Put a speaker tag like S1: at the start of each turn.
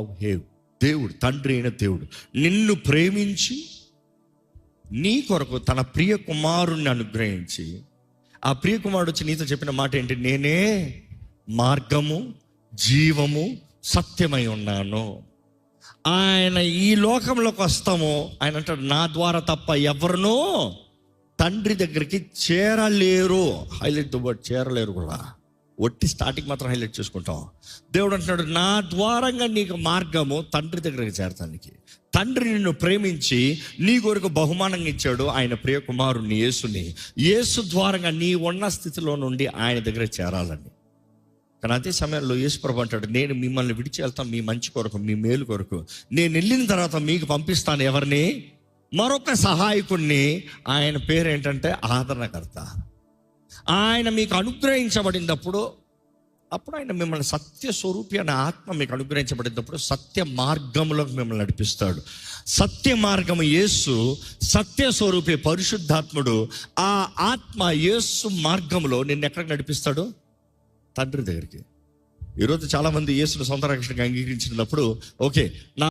S1: Have దేవుడు తండ్రి అయిన దేవుడు నిన్ను ప్రేమించి నీ కొరకు తన ప్రియ కుమారుణ్ణి అనుగ్రహించి ఆ ప్రియ కుమారుడు వచ్చి నీతో చెప్పిన మాట ఏంటి? నేనే మార్గము జీవము సత్యమై ఉన్నాను. ఆయన ఈ లోకంలోకి వస్తాము. ఆయన అంటాడు నా ద్వారా తప్ప ఎవరినో తండ్రి దగ్గరికి చేరలేరు. హైలైట్ వర్డ్ చేరలేరు కూడా. ఒట్టి స్టార్టింగ్ మాత్రం హైలైట్ చేసుకుంటాం. దేవుడు అంటున్నాడు నా ద్వారంగా నీకు మార్గము తండ్రి దగ్గరికి చేరటానికి తండ్రి నిన్ను ప్రేమించి నీ కొరకు బహుమానంగా ఇచ్చాడు ఆయన ప్రియ కుమారుని యేసుని. యేసు ద్వారంగా నీ ఉన్న స్థితిలో నుండి ఆయన దగ్గర చేరాలని. కానీ అదే సమయంలో యేసుప్రభు అంటాడు నేను మిమ్మల్ని విడిచి వెళ్తాను మీ మంచి కొరకు మీ మేలు కొరకు. నేను వెళ్ళిన తర్వాత మీకు పంపిస్తాను ఎవరిని? మరొక సహాయకుణ్ణి. ఆయన పేరు ఏంటంటే ఆదరణకర్త. ఆయన మీకు అనుగ్రహించబడినప్పుడు అప్పుడు ఆయన మిమ్మల్ని సత్య స్వరూపి అనే ఆత్మ మీకు అనుగ్రహించబడినప్పుడు సత్య మార్గంలోకి మిమ్మల్ని నడిపిస్తాడు. సత్య మార్గము యేసు సత్య స్వరూపి పరిశుద్ధాత్ముడు ఆ ఆత్మ యేసు మార్గంలో నిన్ను ఎక్కడికి నడిపిస్తాడు? తండ్రి దగ్గరికి. ఈరోజు చాలామంది యేసును సొంత రక్షణగా అంగీకరించినప్పుడు ఓకే నా